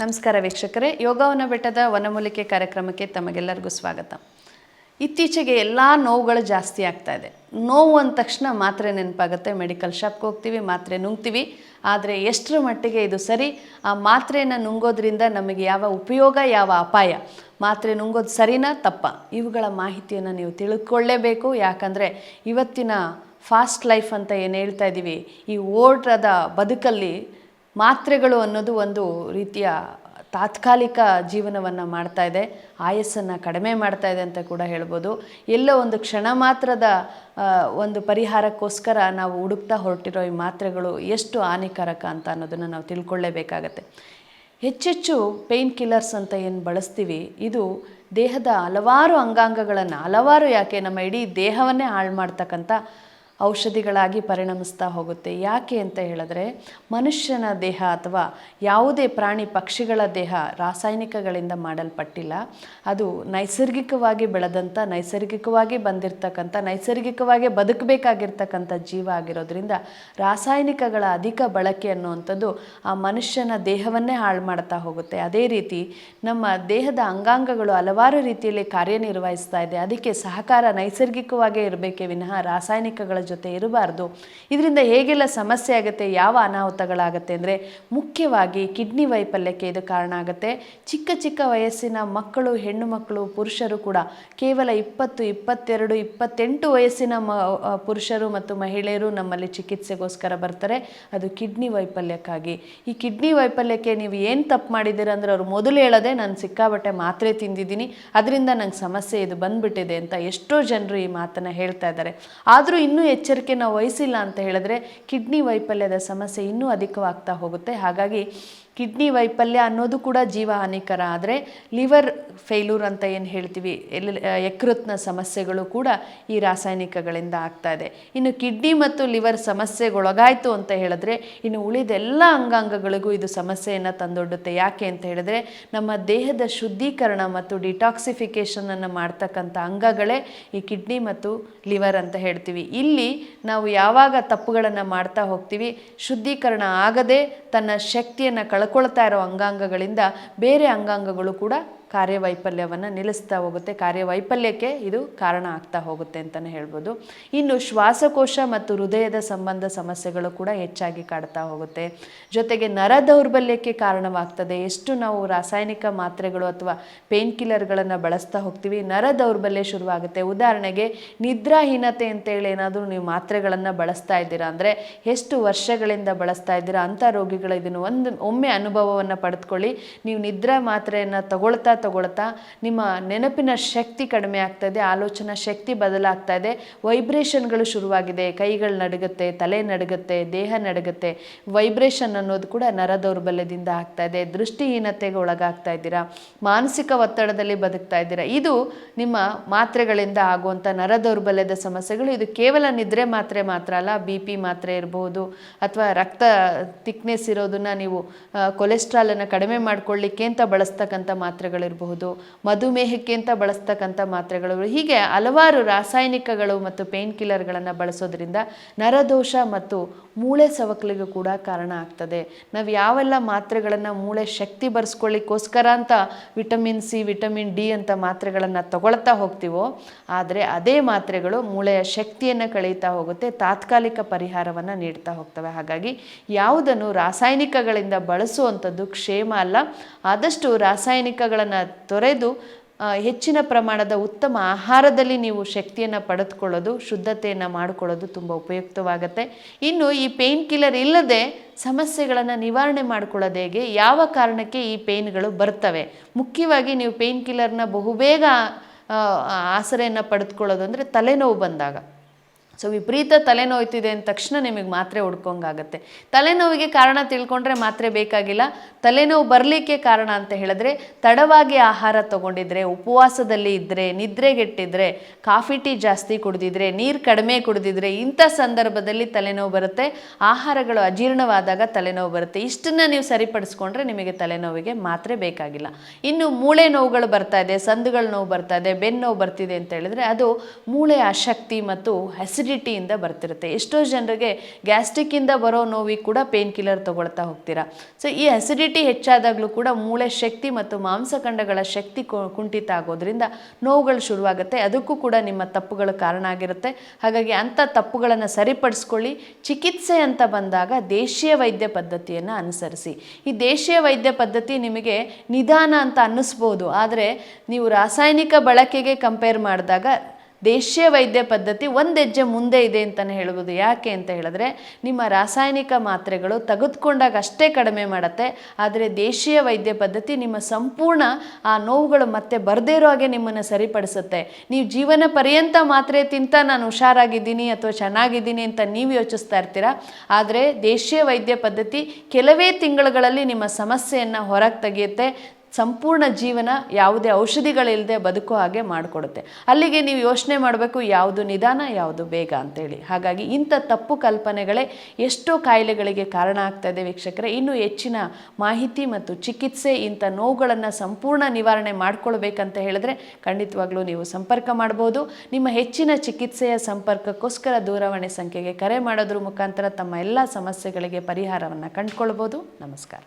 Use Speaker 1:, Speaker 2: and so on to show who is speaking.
Speaker 1: ನಮಸ್ಕಾರ ವೀಕ್ಷಕರೇ. ಯೋಗವನ ಬೆಟ್ಟದ ವನಮೂಲಿಕೆ ಕಾರ್ಯಕ್ರಮಕ್ಕೆ ತಮಗೆಲ್ಲರಿಗೂ ಸ್ವಾಗತ. ಇತ್ತೀಚೆಗೆ ಎಲ್ಲ ನೋವುಗಳು ಜಾಸ್ತಿ ಆಗ್ತಾ ಇದೆ. ನೋವು ಅಂದ ತಕ್ಷಣ ಮಾತ್ರೆ ನೆನಪಾಗುತ್ತೆ. ಮೆಡಿಕಲ್ ಶಾಪ್ಗೆ ಹೋಗ್ತೀವಿ, ಮಾತ್ರೆ ನುಂಗ್ತೀವಿ. ಆದರೆ ಎಷ್ಟರ ಮಟ್ಟಿಗೆ ಇದು ಸರಿ? ಆ ಮಾತ್ರೆಯನ್ನು ನುಂಗೋದ್ರಿಂದ ನಮಗೆ ಯಾವ ಉಪಯೋಗ, ಯಾವ ಅಪಾಯ? ಮಾತ್ರೆ ನುಂಗೋದು ಸರಿನಾ, ತಪ್ಪ? ಇವುಗಳ ಮಾಹಿತಿಯನ್ನು ನೀವು ತಿಳ್ಕೊಳ್ಳೇಬೇಕು. ಯಾಕಂದರೆ ಇವತ್ತಿನ ಫಾಸ್ಟ್ ಲೈಫ್ ಅಂತ ಏನು ಹೇಳ್ತಾ ಇದ್ದೀವಿ ಈ ಓಟದ ಬದುಕಲ್ಲಿ ಮಾತ್ರೆಗಳು ಅನ್ನೋದು ಒಂದು ರೀತಿಯ ತಾತ್ಕಾಲಿಕ ಜೀವನವನ್ನು ಮಾಡ್ತಾ ಇದೆ, ಆಯಸ್ಸನ್ನು ಕಡಿಮೆ ಮಾಡ್ತಾ ಇದೆ ಅಂತ ಕೂಡ ಹೇಳ್ಬೋದು. ಎಲ್ಲೋ ಒಂದು ಕ್ಷಣ ಮಾತ್ರದ ಒಂದು ಪರಿಹಾರಕ್ಕೋಸ್ಕರ ನಾವು ಹುಡುಕ್ತಾ ಹೊರಟಿರೋ ಈ ಮಾತ್ರೆಗಳು ಎಷ್ಟು ಹಾನಿಕಾರಕ ಅಂತ ಅನ್ನೋದನ್ನು ನಾವು ತಿಳ್ಕೊಳ್ಳೇಬೇಕಾಗತ್ತೆ. ಹೆಚ್ಚೆಚ್ಚು ಪೇಯ್ನ್ ಕಿಲ್ಲರ್ಸ್ ಅಂತ ಏನು ಬಳಸ್ತೀವಿ, ಇದು ದೇಹದ ಹಲವಾರು ಅಂಗಾಂಗಗಳನ್ನು, ಹಲವಾರು ಯಾಕೆ ನಮ್ಮ ಇಡೀ ದೇಹವನ್ನೇ ಹಾಳು ಮಾಡ್ತಕ್ಕಂಥ ಔಷಧಿಗಳಾಗಿ ಪರಿಣಮಿಸ್ತಾ ಹೋಗುತ್ತೆ. ಯಾಕೆ ಅಂತ ಹೇಳಿದ್ರೆ, ಮನುಷ್ಯನ ದೇಹ ಅಥವಾ ಯಾವುದೇ ಪ್ರಾಣಿ ಪಕ್ಷಿಗಳ ದೇಹ ರಾಸಾಯನಿಕಗಳಿಂದ ಮಾಡಲ್ಪಟ್ಟಿಲ್ಲ. ಅದು ನೈಸರ್ಗಿಕವಾಗಿ ಬೆಳೆದಂಥ, ನೈಸರ್ಗಿಕವಾಗಿ ಬಂದಿರತಕ್ಕಂಥ, ನೈಸರ್ಗಿಕವಾಗಿ ಬದುಕಬೇಕಾಗಿರ್ತಕ್ಕಂಥ ಜೀವ ಆಗಿರೋದ್ರಿಂದ ರಾಸಾಯನಿಕಗಳ ಅಧಿಕ ಬಳಕೆ ಅನ್ನುವಂಥದ್ದು ಆ ಮನುಷ್ಯನ ದೇಹವನ್ನೇ ಹಾಳು ಮಾಡ್ತಾ ಹೋಗುತ್ತೆ. ಅದೇ ರೀತಿ ನಮ್ಮ ದೇಹದ ಅಂಗಾಂಗಗಳು ಹಲವಾರು ರೀತಿಯಲ್ಲಿ ಕಾರ್ಯನಿರ್ವಹಿಸ್ತಾ ಇದೆ. ಅದಕ್ಕೆ ಸಹಕಾರ ನೈಸರ್ಗಿಕವಾಗೇ ಇರಬೇಕೇ ವಿನಃ ರಾಸಾಯನಿಕಗಳ ಜೊತೆ ಇರಬಾರ್ದು. ಇದರಿಂದ ಹೇಗೆಲ್ಲ ಸಮಸ್ಯೆ ಆಗುತ್ತೆ, ಯಾವ ಅನಾಹುತಗಳಾಗುತ್ತೆ ಅಂದರೆ ಮುಖ್ಯವಾಗಿ ಕಿಡ್ನಿ ವೈಫಲ್ಯಕ್ಕೆ ಇದು ಕಾರಣ ಆಗುತ್ತೆ. ಚಿಕ್ಕ ಚಿಕ್ಕ ವಯಸ್ಸಿನ ಮಕ್ಕಳು, ಹೆಣ್ಣು ಮಕ್ಕಳು, ಪುರುಷರು ಕೂಡ ಕೇವಲ ಇಪ್ಪತ್ತು, ಇಪ್ಪತ್ತೆರಡು, ಇಪ್ಪತ್ತೆಂಟು ವಯಸ್ಸಿನ ಮ ಪುರುಷರು ಮತ್ತು ಮಹಿಳೆಯರು ನಮ್ಮಲ್ಲಿ ಚಿಕಿತ್ಸೆಗೋಸ್ಕರ ಬರ್ತಾರೆ. ಅದು ಕಿಡ್ನಿ ವೈಫಲ್ಯಕ್ಕಾಗಿ. ಈ ಕಿಡ್ನಿ ವೈಫಲ್ಯಕ್ಕೆ ನೀವು ಏನು ತಪ್ಪು ಮಾಡಿದ್ದೀರ ಅಂದರೆ ಅವ್ರು ಮೊದಲು ಹೇಳೋದೆ ನಾನು ಸಿಕ್ಕಾಬಟ್ಟೆ ಮಾತ್ರೆ ತಿಂದಿದ್ದೀನಿ, ಅದರಿಂದ ನಂಗೆ ಸಮಸ್ಯೆ ಇದು ಬಂದ್ಬಿಟ್ಟಿದೆ ಅಂತ ಎಷ್ಟೋ ಜನರು ಈ ಮಾತನ್ನು ಹೇಳ್ತಾ ಇದ್ದಾರೆ. ಆದರೂ ಇನ್ನೂ ಎಚ್ಚರಿಕೆ ನಾವು ವಹಿಸಿಲ್ಲ ಅಂತ ಹೇಳಿದ್ರೆ ಕಿಡ್ನಿ ವೈಫಲ್ಯದ ಸಮಸ್ಯೆ ಇನ್ನೂ ಅಧಿಕವಾಗ್ತಾ ಹೋಗುತ್ತೆ. ಹಾಗಾಗಿ ಕಿಡ್ನಿ ವೈಫಲ್ಯ ಅನ್ನೋದು ಕೂಡ ಜೀವ ಹಾನಿಕರ. ಆದರೆ ಲಿವರ್ ಫೇಲ್ಯೂರ್ ಅಂತ ಏನು ಹೇಳ್ತೀವಿ? ಎಲ್ಲಿ ಯಕೃತ್ನ ಸಮಸ್ಯೆಗಳು ಕೂಡ ಈ ರಾಸಾಯನಿಕಗಳಿಂದ ಆಗ್ತಾ ಇದೆ. ಇನ್ನು ಕಿಡ್ನಿ ಮತ್ತು ಲಿವರ್ ಸಮಸ್ಯೆಗೊಳಗಾಯಿತು ಅಂತ ಹೇಳಿದ್ರೆ, ಇನ್ನು ಉಳಿದೆಲ್ಲ ಅಂಗಾಂಗಗಳಿಗೂ ಇದು ಸಮಸ್ಯೆಯನ್ನು ತಂದೊಡ್ಡುತ್ತೆ. ಯಾಕೆ ಅಂತ ಹೇಳಿದ್ರೆ, ನಮ್ಮ ದೇಹದ ಶುದ್ಧೀಕರಣ ಮತ್ತು ಡಿಟಾಕ್ಸಿಫಿಕೇಷನನ್ನು ಮಾಡ್ತಕ್ಕಂಥ ಅಂಗಗಳೇ ಈ ಕಿಡ್ನಿ ಮತ್ತು ಲಿವರ್ ಅಂತ ಹೇಳ್ತೀವಿ. ಇಲ್ಲಿ ನಾವು ಯಾವಾಗ ತಪ್ಪುಗಳನ್ನು ಮಾಡ್ತಾ ಹೋಗ್ತೀವಿ, ಶುದ್ಧೀಕರಣ ಆಗದೆ ತನ್ನ ಶಕ್ತಿಯನ್ನು ಕಳ್ಕೊಳ್ತಾ ಇರೋ ಅಂಗಾಂಗಗಳಿಂದ ಬೇರೆ ಅಂಗಾಂಗಗಳು ಕೂಡ ಕಾರ್ಯವೈಫಲ್ಯವನ್ನು ನಿಲ್ಲಿಸ್ತಾ ಹೋಗುತ್ತೆ. ಕಾರ್ಯವೈಫಲ್ಯಕ್ಕೆ ಇದು ಕಾರಣ ಆಗ್ತಾ ಹೋಗುತ್ತೆ ಅಂತಲೇ ಹೇಳ್ಬೋದು. ಇನ್ನು ಶ್ವಾಸಕೋಶ ಮತ್ತು ಹೃದಯದ ಸಂಬಂಧ ಸಮಸ್ಯೆಗಳು ಕೂಡ ಹೆಚ್ಚಾಗಿ ಕಾಡ್ತಾ ಹೋಗುತ್ತೆ. ಜೊತೆಗೆ ನರ ದೌರ್ಬಲ್ಯಕ್ಕೆ ಕಾರಣವಾಗ್ತದೆ. ಎಷ್ಟು ನಾವು ರಾಸಾಯನಿಕ ಮಾತ್ರೆಗಳು ಅಥವಾ ಪೇನ್ ಕಿಲ್ಲರ್ಗಳನ್ನು ಬಳಸ್ತಾ ಹೋಗ್ತೀವಿ, ನರ ದೌರ್ಬಲ್ಯ ಶುರುವಾಗುತ್ತೆ. ಉದಾಹರಣೆಗೆ ನಿದ್ರಾಹೀನತೆ ಅಂತೇಳಿ ಏನಾದರೂ ನೀವು ಮಾತ್ರೆಗಳನ್ನು ಬಳಸ್ತಾ ಇದ್ದೀರಾ ಅಂದರೆ ಎಷ್ಟು ವರ್ಷಗಳಿಂದ ಬಳಸ್ತಾ ಇದ್ದೀರಾ ಅಂಥ ರೋಗಿಗಳು ಇದನ್ನು ಒಂದು ಒಮ್ಮೆ ಅನುಭವವನ್ನು ಪಡೆದುಕೊಳ್ಳಿ. ನೀವು ನಿದ್ರಾ ಮಾತ್ರೆಯನ್ನು ತಗೊಳ್ತಾ ತಗೊಳ್ತಾ ನಿಮ್ಮ ನೆನಪಿನ ಶಕ್ತಿ ಕಡಿಮೆ ಆಗ್ತಾ ಇದೆ ಆಲೋಚನಾ ಶಕ್ತಿ ಬದಲಾಗ್ತಾ ಇದೆ, ವೈಬ್ರೇಷನ್ಗಳು ಶುರುವಾಗಿದೆ, ಕೈಗಳು ನಡುಗುತ್ತೆ, ತಲೆ ನಡುಗುತ್ತೆ, ದೇಹ ನಡುಗುತ್ತೆ, ವೈಬ್ರೇಷನ್ ಅನ್ನೋದು ಕೂಡ ನರ ದೌರ್ಬಲ್ಯದಿಂದ ಆಗ್ತಾ ಇದೆ, ದೃಷ್ಟಿಹೀನತೆಗೆ ಒಳಗಾಗ್ತಾ ಇದ್ದೀರಾ, ಮಾನಸಿಕ ಒತ್ತಡದಲ್ಲಿ ಬದುಕ್ತಾ ಇದ್ದೀರಾ, ಇದು ನಿಮ್ಮ ಮಾತ್ರೆಗಳಿಂದ ಆಗುವಂಥ ನರ ದೌರ್ಬಲ್ಯದ ಸಮಸ್ಯೆಗಳು. ಇದು ಕೇವಲ ನಿದ್ರೆ ಮಾತ್ರೆ ಮಾತ್ರ ಅಲ್ಲ, ಬಿ ಪಿ ಮಾತ್ರೆ ಇರಬಹುದು ಅಥವಾ ರಕ್ತ ತಿಕ್ನೆಸ್ ಇರೋದನ್ನ ನೀವು ಕೊಲೆಸ್ಟ್ರಾಲನ್ನು ಕಡಿಮೆ ಮಾಡ್ಕೊಳ್ಳಿಕ್ಕೆ ಅಂತ ಬಳಸ್ತಕ್ಕಂಥ ಮಾತ್ರೆಗಳಿರಬಹುದು, ಮಧುಮೇಹಕ್ಕೆ ಅಂತ ಬಳಸ್ತಕ್ಕಂಥ ಮಾತ್ರೆಗಳು. ಹೀಗೆ ಹಲವಾರು ರಾಸಾಯನಿಕಗಳು ಮತ್ತು ಪೇನ್ ಕಿಲ್ಲರ್ಗಳನ್ನು ಬಳಸೋದ್ರಿಂದ ನರದೋಷ ಮತ್ತು ಮೂಳೆ ಸವಕಲಿಗೂ ಕೂಡ ಕಾರಣ ಆಗ್ತದೆ. ನಾವು ಯಾವೆಲ್ಲ ಮಾತ್ರೆಗಳನ್ನು ಮೂಳೆ ಶಕ್ತಿ ಬರ್ಸ್ಕೊಳ್ಳಿಕ್ಕೋಸ್ಕರ ಅಂತ ವಿಟಮಿನ್ ಸಿ, ವಿಟಮಿನ್ ಡಿ ಅಂತ ಮಾತ್ರೆಗಳನ್ನು ತಗೊಳ್ತಾ ಹೋಗ್ತೀವೋ, ಆದರೆ ಅದೇ ಮಾತ್ರೆಗಳು ಮೂಳೆಯ ಶಕ್ತಿಯನ್ನು ಕಳೀತಾ ಹೋಗುತ್ತೆ, ತಾತ್ಕಾಲಿಕ ಪರಿಹಾರವನ್ನು ನೀಡ್ತಾ ಹೋಗ್ತವೆ. ಹಾಗಾಗಿ ಯಾವುದನ್ನು ರಾಸಾಯನಿಕಗಳಿಂದ ಬಳಸುವಂಥದ್ದು ಕ್ಷೇಮ ಅಲ್ಲ, ಆದಷ್ಟು ರಾಸಾಯನಿಕಗಳನ್ನು ತೊರೆದು ಹೆಚ್ಚಿನ ಪ್ರಮಾಣದ ಉತ್ತಮ ಆಹಾರದಲ್ಲಿ ನೀವು ಶಕ್ತಿಯನ್ನು ಪಡೆದುಕೊಳ್ಳೋದು, ಶುದ್ಧತೆಯನ್ನು ಮಾಡಿಕೊಳ್ಳೋದು ತುಂಬ ಉಪಯುಕ್ತವಾಗುತ್ತೆ. ಇನ್ನು ಈ ಪೇಯ್ನ್ ಕಿಲ್ಲರ್ ಇಲ್ಲದೆ ಸಮಸ್ಯೆಗಳನ್ನು ನಿವಾರಣೆ ಮಾಡ್ಕೊಳ್ಳೋದು ಹೇಗೆ, ಯಾವ ಕಾರಣಕ್ಕೆ ಈ ಪೇಯ್ನ್ಗಳು ಬರ್ತವೆ? ಮುಖ್ಯವಾಗಿ ನೀವು ಪೇಯ್ನ್ ಕಿಲ್ಲರ್ನ ಬಹುಬೇಗ ಆಸರೆಯನ್ನು ಪಡೆದುಕೊಳ್ಳೋದು ಅಂದರೆ ತಲೆನೋವು ಬಂದಾಗ. ಸೊ ವಿಪರೀತ ತಲೆನೋಯ್ತಿದೆ ಅಂದ ತಕ್ಷಣ ನಿಮಗೆ ಮಾತ್ರೆ ಹುಡ್ಕೊಂಗಾಗತ್ತೆ. ತಲೆನೋವಿಗೆ ಕಾರಣ ತಿಳ್ಕೊಂಡ್ರೆ ಮಾತ್ರೆ ಬೇಕಾಗಿಲ್ಲ. ತಲೆನೋವು ಬರಲಿಕ್ಕೆ ಕಾರಣ ಅಂತ ಹೇಳಿದ್ರೆ, ತಡವಾಗಿ ಆಹಾರ ತಗೊಂಡಿದ್ರೆ, ಉಪವಾಸದಲ್ಲಿ ಇದ್ದರೆ ನಿದ್ರೆಗೆಟ್ಟಿದ್ರೆ, ಕಾಫಿ, ಟೀ ಜಾಸ್ತಿ ಕುಡಿದಿದ್ರೆ, ನೀರು ಕಡಿಮೆ ಕುಡಿದಿದ್ರೆ, ಇಂಥ ಸಂದರ್ಭದಲ್ಲಿ ತಲೆನೋವು ಬರುತ್ತೆ. ಆಹಾರಗಳು ಅಜೀರ್ಣವಾದಾಗ ತಲೆನೋವು ಬರುತ್ತೆ. ಇಷ್ಟನ್ನು ನೀವು ಸರಿಪಡಿಸ್ಕೊಂಡ್ರೆ ನಿಮಗೆ ತಲೆನೋವಿಗೆ ಮಾತ್ರೆ ಬೇಕಾಗಿಲ್ಲ. ಇನ್ನು ಮೂಳೆ ನೋವುಗಳು ಬರ್ತಾ ಇದೆ, ಸಂದುಗಳ ನೋವು ಬರ್ತಾ ಇದೆ, ಬೆನ್ನು ನೋವು ಬರ್ತಿದೆ ಅಂತ ಹೇಳಿದ್ರೆ ಅದು ಮೂಳೆ ಅಶಕ್ತಿ ಮತ್ತು ಅಸಿಡಿಟಿ ಅಸಿಡಿಟಿಯಿಂದ ಬರ್ತಿರುತ್ತೆ. ಎಷ್ಟೋ ಜನರಿಗೆ ಗ್ಯಾಸ್ಟ್ರಿಕ್ಕಿಂದ ಬರೋ ನೋವಿಗೆ ಕೂಡ ಪೇನ್ ಕಿಲ್ಲರ್ ತೊಗೊಳ್ತಾ ಹೋಗ್ತೀರಾ. ಸೊ ಈ ಅಸಿಡಿಟಿ ಹೆಚ್ಚಾದಾಗಲೂ ಕೂಡ ಮೂಳೆ ಶಕ್ತಿ ಮತ್ತು ಮಾಂಸಖಂಡಗಳ ಶಕ್ತಿ ಕುಂಠಿತ ಆಗೋದ್ರಿಂದ ನೋವುಗಳು ಶುರುವಾಗುತ್ತೆ. ಅದಕ್ಕೂ ಕೂಡ ನಿಮ್ಮ ತಪ್ಪುಗಳು ಕಾರಣ ಆಗಿರುತ್ತೆ. ಹಾಗಾಗಿ ಅಂಥ ತಪ್ಪುಗಳನ್ನು ಸರಿಪಡಿಸ್ಕೊಳ್ಳಿ. ಚಿಕಿತ್ಸೆ ಅಂತ ಬಂದಾಗ ದೇಶೀಯ ವೈದ್ಯ ಪದ್ಧತಿಯನ್ನು ಅನುಸರಿಸಿ. ಈ ದೇಶೀಯ ವೈದ್ಯ ಪದ್ಧತಿ ನಿಮಗೆ ನಿಧಾನ ಅಂತ ಅನ್ನಿಸ್ಬೋದು. ಆದರೆ ನೀವು ರಾಸಾಯನಿಕ ಬಳಕೆಗೆ ಕಂಪೇರ್ ಮಾಡಿದಾಗ ದೇಶೀಯ ವೈದ್ಯ ಪದ್ಧತಿ ಒಂದು ಹೆಜ್ಜೆ ಮುಂದೆ ಇದೆ ಅಂತಲೇ ಹೇಳ್ಬೋದು ಯಾಕೆ ಅಂತ ಹೇಳಿದ್ರೆ, ನಿಮ್ಮ ರಾಸಾಯನಿಕ ಮಾತ್ರೆಗಳು ತೆಗೆದುಕೊಂಡಾಗ ಅಷ್ಟೇ ಕಡಿಮೆ ಮಾಡುತ್ತೆ, ಆದರೆ ದೇಶೀಯ ವೈದ್ಯ ಪದ್ಧತಿ ನಿಮ್ಮ ಸಂಪೂರ್ಣ ಆ ನೋವುಗಳು ಮತ್ತೆ ಬರದೇ ಇರೋ ಹಾಗೆ ನಿಮ್ಮನ್ನು ಸರಿಪಡಿಸುತ್ತೆ. ನೀವು ಜೀವನ ಪರ್ಯಂತ ಮಾತ್ರೆ ತಿಂತ ನಾನು ಹುಷಾರಾಗಿದ್ದೀನಿ ಅಥವಾ ಚೆನ್ನಾಗಿದ್ದೀನಿ ಅಂತ ನೀವು ಯೋಚಿಸ್ತಾ ಇರ್ತೀರ? ಆದರೆ ದೇಶೀಯ ವೈದ್ಯ ಪದ್ಧತಿ ಕೆಲವೇ ತಿಂಗಳುಗಳಲ್ಲಿ ನಿಮ್ಮ ಸಮಸ್ಯೆಯನ್ನು ಹೊರಗೆ ತೆಗೆಯುತ್ತೆ. ಸಂಪೂರ್ಣ ಜೀವನ ಯಾವುದೇ ಔಷಧಿಗಳಿಲ್ಲದೆ ಬದುಕೋ ಹಾಗೆ ಮಾಡಿಕೊಡುತ್ತೆ. ಅಲ್ಲಿಗೆ ನೀವು ಯೋಚನೆ ಮಾಡಬೇಕು, ಯಾವುದು ನಿಧಾನ, ಯಾವುದು ಬೇಗ ಅಂತೇಳಿ. ಹಾಗಾಗಿ ಇಂಥ ತಪ್ಪು ಕಲ್ಪನೆಗಳೇ ಎಷ್ಟೋ ಕಾಯಿಲೆಗಳಿಗೆ ಕಾರಣ ಆಗ್ತಾ ಇದೆ ವೀಕ್ಷಕರೇ. ಇನ್ನೂ ಹೆಚ್ಚಿನ ಮಾಹಿತಿ ಮತ್ತು ಚಿಕಿತ್ಸೆ ಇಂಥ ನೋವುಗಳನ್ನು ಸಂಪೂರ್ಣ ನಿವಾರಣೆ ಮಾಡಿಕೊಳ್ಬೇಕಂತ ಹೇಳಿದ್ರೆ ಖಂಡಿತವಾಗ್ಲೂ ನೀವು ಸಂಪರ್ಕ ಮಾಡ್ಬೋದು. ನಿಮ್ಮ ಹೆಚ್ಚಿನ ಚಿಕಿತ್ಸೆಯ ಸಂಪರ್ಕಕ್ಕೋಸ್ಕರ ದೂರವಾಣಿ ಸಂಖ್ಯೆಗೆ ಕರೆ ಮಾಡೋದ್ರ ಮುಖಾಂತರ ತಮ್ಮ ಎಲ್ಲ ಸಮಸ್ಯೆಗಳಿಗೆ ಪರಿಹಾರವನ್ನು ಕಂಡುಕೊಳ್ಬೋದು. ನಮಸ್ಕಾರ.